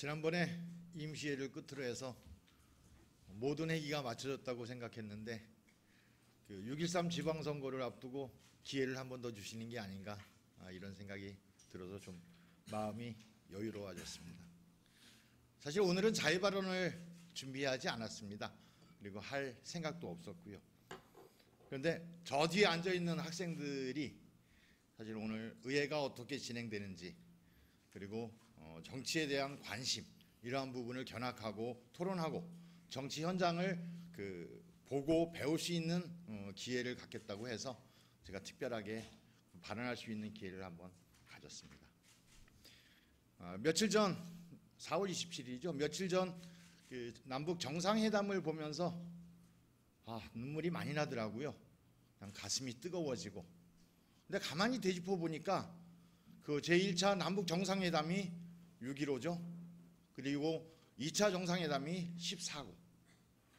지난번에 임시회를 끝으로 해서 모든 회기가 맞춰졌다고 생각했는데 그 6.13 지방선거를 앞두고 기회를 한 번 더 주시는 게 아닌가 아, 이런 생각이 들어서 좀 마음이 여유로워졌습니다. 사실 오늘은 자유 발언을 준비하지 않았습니다. 그리고 할 생각도 없었고요. 그런데 저 뒤에 앉아 있는 학생들이 사실 오늘 의회가 어떻게 진행되는지 그리고 어, 정치에 대한 관심 이러한 부분을 견학하고 토론하고 정치 현장을 그 보고 배울 수 있는 어, 기회를 갖겠다고 해서 제가 특별하게 발언할 수 있는 기회를 한번 가졌습니다. 어, 며칠 전 4월 27일이죠. 며칠 전 그 남북 정상회담을 보면서 아, 눈물이 많이 나더라고요. 그냥 가슴이 뜨거워지고. 근데 가만히 되짚어 보니까 그 제1차 남북 정상회담이 6.15죠. 그리고 2차 정상회담이 14고.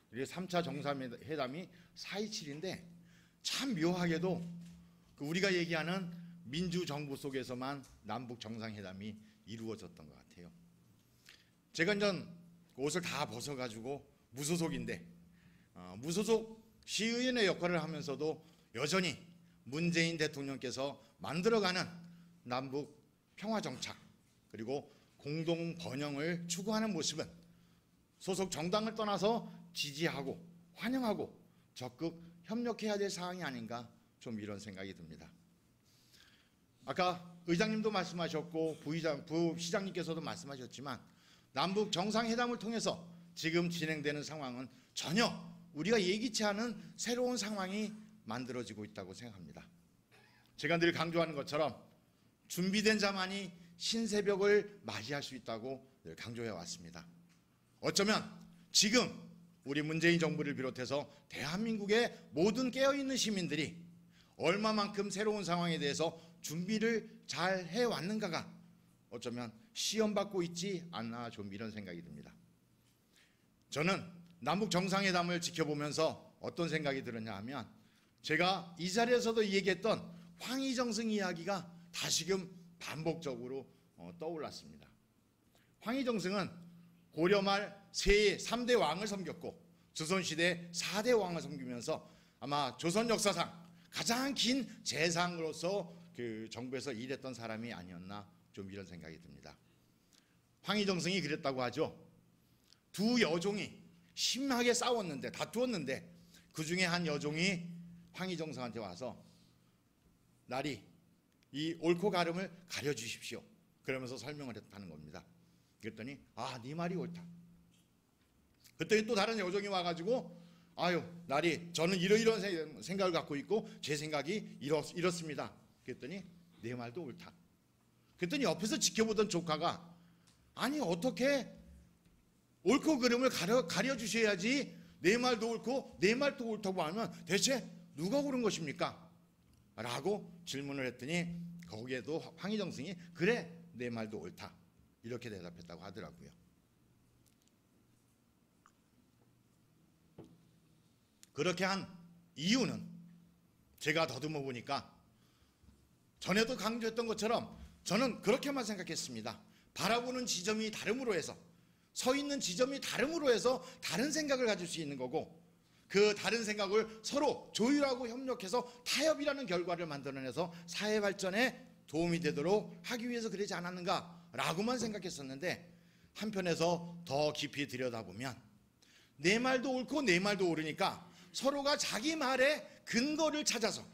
그리고 3차 정상회담이 4.27인데 참 묘하게도 그 우리가 얘기하는 민주정부 속에서만 남북 정상회담이 이루어졌던 것 같아요. 제가 이제 옷을 다 벗어가지고 무소속인데 어, 무소속 시의원의 역할을 하면서도 여전히 문재인 대통령께서 만들어가는 남북 평화 정착 그리고 공동 번영을 추구하는 모습은 소속 정당을 떠나서 지지하고 환영하고 적극 협력해야 될 사항이 아닌가 좀 이런 생각이 듭니다. 아까 의장님도 말씀하셨고 부의장, 부시장님께서도 말씀하셨지만 남북 정상회담을 통해서 지금 진행되는 상황은 전혀 우리가 예기치 않은 새로운 상황이 만들어지고 있다고 생각합니다. 제가 늘 강조하는 것처럼 준비된 자만이 신새벽을 맞이할 수 있다고 늘 강조해 왔습니다. 어쩌면 지금 우리 문재인 정부를 비롯해서 대한민국의 모든 깨어있는 시민들이 얼마만큼 새로운 상황에 대해서 준비를 잘 해왔는가가 어쩌면 시험받고 있지 않나 좀 이런 생각이 듭니다. 저는 남북 정상회담을 지켜보면서 어떤 생각이 들었냐 하면 제가 이 자리에서도 얘기했던 황희정승 이야기가 다시금 반복적으로 어, 떠올랐습니다. 황희정승은 고려 말 세의 3대 왕을 섬겼고 조선시대 4대 왕을 섬기면서 아마 조선 역사상 가장 긴 재상으로서 그 정부에서 일했던 사람이 아니었나 좀 이런 생각이 듭니다. 황희정승이 그랬다고 하죠. 두 여종이 심하게 싸웠는데 다투었는데 그 중에 한 여종이 황희정승한테 와서 날이 이 옳고 가름을 가려 주십시오. 그러면서 설명을 했다는 겁니다. 그랬더니 아, 네 말이 옳다. 그랬더니 또 다른 여종이 와가지고 아유, 날이 저는 이러이런 생각을 갖고 있고 제 생각이 이렇, 이렇습니다. 그랬더니 내 말도 옳다. 그랬더니 옆에서 지켜보던 조카가 아니 어떻게 옳고 그름을 가려, 가려주셔야지 내 말도 옳고 내 말도 옳다고 하면 대체 누가 옳은 것입니까? 라고 질문을 했더니 거기에도 황희정 승이 그래 내 말도 옳다 이렇게 대답했다고 하더라고요. 그렇게 한 이유는 제가 더듬어 보니까 전에도 강조했던 것처럼 저는 그렇게만 생각했습니다. 바라보는 지점이 다름으로 해서 서 있는 지점이 다름으로 해서 다른 생각을 가질 수 있는 거고 그 다른 생각을 서로 조율하고 협력해서 타협이라는 결과를 만들어내서 사회 발전에 도움이 되도록 하기 위해서 그러지 않았는가라고만 생각했었는데 한편에서 더 깊이 들여다보면 내 말도 옳고 내 말도 옳으니까 서로가 자기 말의 근거를 찾아서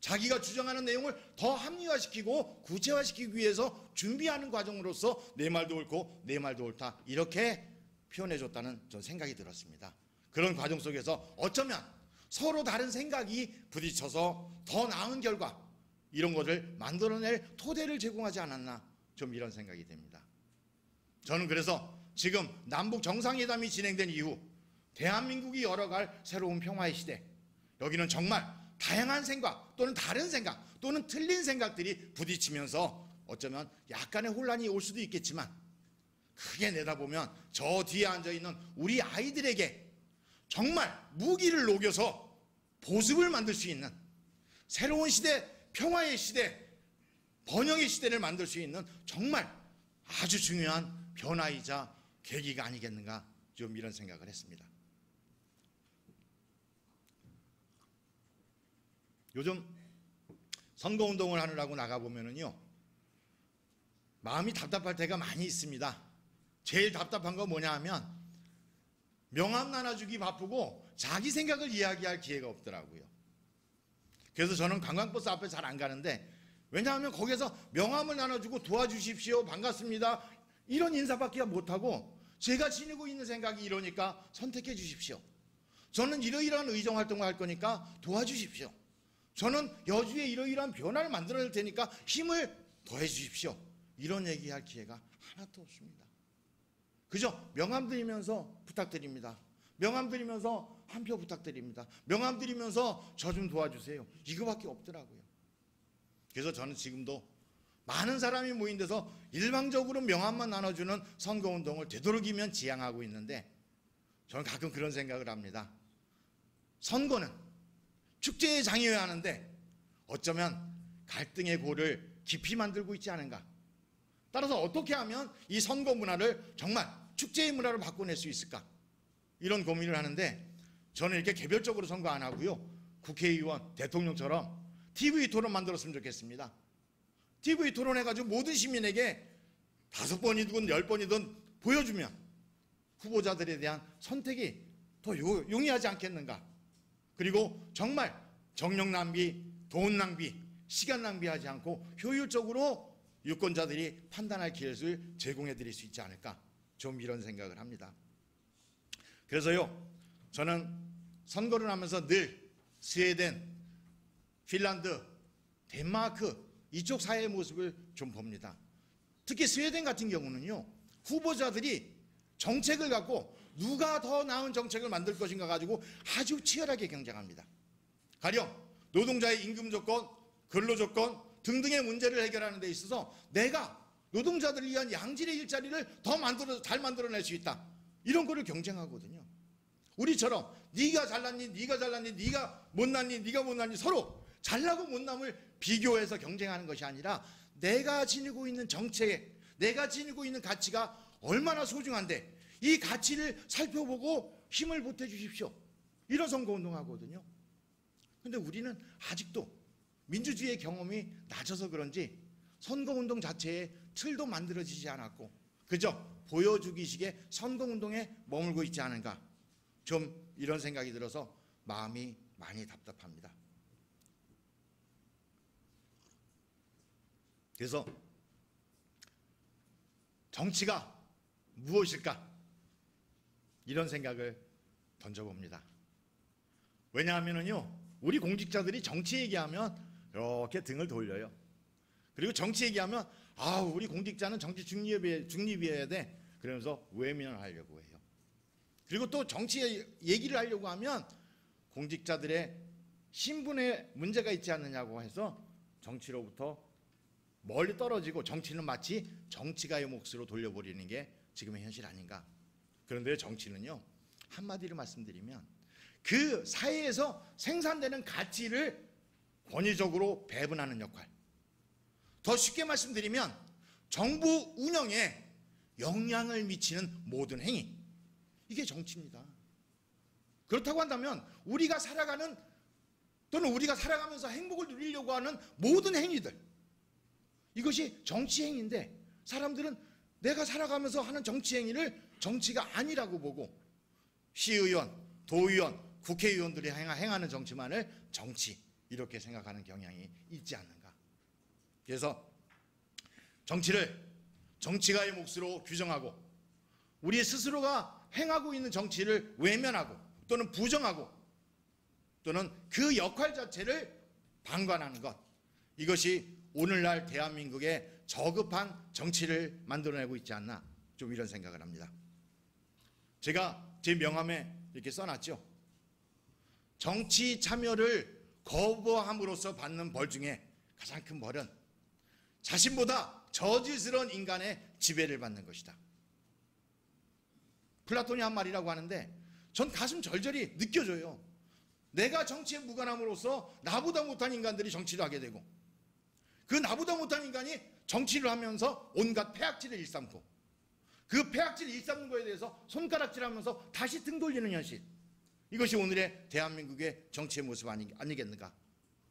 자기가 주장하는 내용을 더 합리화시키고 구체화시키기 위해서 준비하는 과정으로서 내 말도 옳고 내 말도 옳다 이렇게 표현해줬다는 전 생각이 들었습니다. 그런 과정 속에서 어쩌면 서로 다른 생각이 부딪혀서 더 나은 결과 이런 것을 만들어낼 토대를 제공하지 않았나 좀 이런 생각이 됩니다. 저는 그래서 지금 남북 정상회담이 진행된 이후 대한민국이 열어갈 새로운 평화의 시대 여기는 정말 다양한 생각 또는 다른 생각 또는 틀린 생각들이 부딪히면서 어쩌면 약간의 혼란이 올 수도 있겠지만 크게 내다보면 저 뒤에 앉아 있는 우리 아이들에게 정말 무기를 녹여서 보습을 만들 수 있는 새로운 시대, 평화의 시대, 번영의 시대를 만들 수 있는 정말 아주 중요한 변화이자 계기가 아니겠는가 좀 이런 생각을 했습니다. 요즘 선거 운동을 하느라고 나가 보면은요 마음이 답답할 때가 많이 있습니다. 제일 답답한 건 뭐냐 하면 명함 나눠주기 바쁘고 자기 생각을 이야기할 기회가 없더라고요. 그래서 저는 관광버스 앞에 잘 안 가는데 왜냐하면 거기서 명함을 나눠주고 도와주십시오 반갑습니다 이런 인사밖에 못하고 제가 지니고 있는 생각이 이러니까 선택해 주십시오. 저는 이러이러한 의정 활동을 할 거니까 도와주십시오. 저는 여주에 이러이러한 변화를 만들어낼 테니까 힘을 더해 주십시오. 이런 얘기할 기회가 하나도 없습니다. 그죠? 명함 드리면서 부탁드립니다. 명함 드리면서 한 표 부탁드립니다. 명함 드리면서 저 좀 도와주세요. 이거밖에 없더라고요. 그래서 저는 지금도 많은 사람이 모인 데서 일방적으로 명함만 나눠주는 선거운동을 되도록이면 지향하고 있는데 저는 가끔 그런 생각을 합니다. 선거는 축제의 장이어야 하는데 어쩌면 갈등의 골을 깊이 만들고 있지 않은가. 따라서 어떻게 하면 이 선거 문화를 정말 축제의 문화로 바꿔낼 수 있을까? 이런 고민을 하는데 저는 이렇게 개별적으로 선거 안 하고요. 국회의원, 대통령처럼 TV 토론 만들었으면 좋겠습니다. TV 토론해가지고 모든 시민에게 다섯 번이든 열 번이든 보여주면 후보자들에 대한 선택이 더 요- 용이하지 않겠는가. 그리고 정말 정력 낭비, 돈 낭비, 시간 낭비하지 않고 효율적으로 유권자들이 판단할 기회를 제공해 드릴 수 있지 않을까. 좀 이런 생각을 합니다. 그래서요, 저는 선거를 하면서 늘 스웨덴, 핀란드, 덴마크 이쪽 사회의 모습을 좀 봅니다. 특히 스웨덴 같은 경우는요, 후보자들이 정책을 갖고 누가 더 나은 정책을 만들 것인가 가지고 아주 치열하게 경쟁합니다. 가령 노동자의 임금 조건, 근로 조건 등등의 문제를 해결하는 데 있어서 내가 노동자들을 위한 양질의 일자리를 더 만들어 잘 만들어낼 수 있다. 이런 거를 경쟁하거든요. 우리처럼 네가 잘났니, 네가 잘났니, 네가 못났니, 네가 못났니 서로 잘나고 못남을 비교해서 경쟁하는 것이 아니라 내가 지니고 있는 정책, 내가 지니고 있는 가치가 얼마나 소중한데 이 가치를 살펴보고 힘을 보태 주십시오. 이런 선거 운동하거든요. 근데 우리는 아직도 민주주의의 경험이 낮아서 그런지 선거 운동 자체에 틀도 만들어지지 않았고 그저 보여주기식의 선거 운동에 머물고 있지 않은가 좀 이런 생각이 들어서 마음이 많이 답답합니다. 그래서 정치가 무엇일까? 이런 생각을 던져봅니다. 왜냐하면요, 우리 공직자들이 정치 얘기하면 이렇게 등을 돌려요. 그리고 정치 얘기하면 아, 우리 공직자는 정치 중립이, 중립이어야 돼. 그러면서 외면하려고 해요. 그리고 또 정치 얘기를 하려고 하면 공직자들의 신분에 문제가 있지 않느냐고 해서 정치로부터 멀리 떨어지고 정치는 마치 정치가의 몫으로 돌려버리는 게 지금의 현실 아닌가. 그런데 정치는요, 한마디로 말씀드리면 그 사회에서 생산되는 가치를 권위적으로 배분하는 역할. 더 쉽게 말씀드리면 정부 운영에 영향을 미치는 모든 행위. 이게 정치입니다. 그렇다고 한다면 우리가 살아가는 또는 우리가 살아가면서 행복을 누리려고 하는 모든 행위들. 이것이 정치 행위인데 사람들은 내가 살아가면서 하는 정치 행위를 정치가 아니라고 보고 시의원, 도의원, 국회의원들이 행하- 행하는 정치만을 정치 이렇게 생각하는 경향이 있지 않는가. 그래서 정치를 정치가의 몫으로 규정하고 우리 스스로가 행하고 있는 정치를 외면하고 또는 부정하고 또는 그 역할 자체를 방관하는 것 이것이 오늘날 대한민국의 저급한 정치를 만들어내고 있지 않나 좀 이런 생각을 합니다. 제가 제 명함에 이렇게 써놨죠. 정치 참여를 거부함으로써 받는 벌 중에 가장 큰 벌은 자신보다 저질스러운 인간의 지배를 받는 것이다. 플라톤이 한 말이라고 하는데 전 가슴 절절히 느껴져요. 내가 정치에 무관함으로써 나보다 못한 인간들이 정치를 하게 되고 그 나보다 못한 인간이 정치를 하면서 온갖 폐악질을 일삼고 그 폐악질 일삼는 거에 대해서 손가락질하면서 다시 등 돌리는 현실. 이것이 오늘의 대한민국의 정치의 모습 아니, 아니겠는가?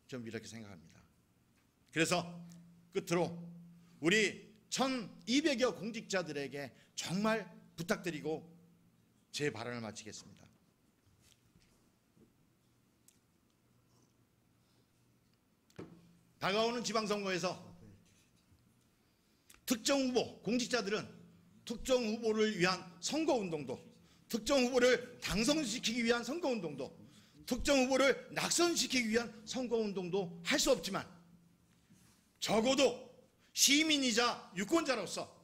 좀 이렇게 생각합니다. 그래서 끝으로 우리 1200여 공직자들에게 정말 부탁드리고 제 발언을 마치겠습니다. 다가오는 지방선거에서 특정 후보, 공직자들은 특정 후보를 위한 선거운동도, 특정 후보를 당선시키기 위한 선거운동도, 특정 후보를 낙선시키기 위한 선거운동도 할 수 없지만 적어도 시민이자 유권자로서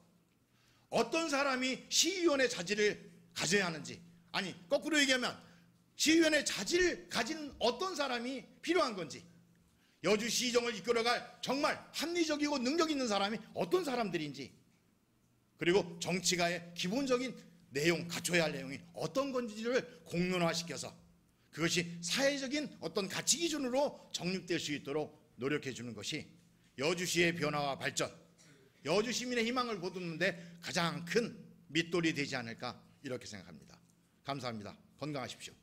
어떤 사람이 시의원의 자질을 가져야 하는지 아니 거꾸로 얘기하면 시의원의 자질을 가진 어떤 사람이 필요한 건지 여주시정을 이끌어갈 정말 합리적이고 능력 있는 사람이 어떤 사람들인지 그리고 정치가의 기본적인 내용 갖춰야 할 내용이 어떤 건지를 공론화시켜서 그것이 사회적인 어떤 가치 기준으로 정립될 수 있도록 노력해 주는 것이 여주시의 변화와 발전, 여주 시민의 희망을 보듬는데 가장 큰 밑돌이 되지 않을까 이렇게 생각합니다. 감사합니다. 건강하십시오.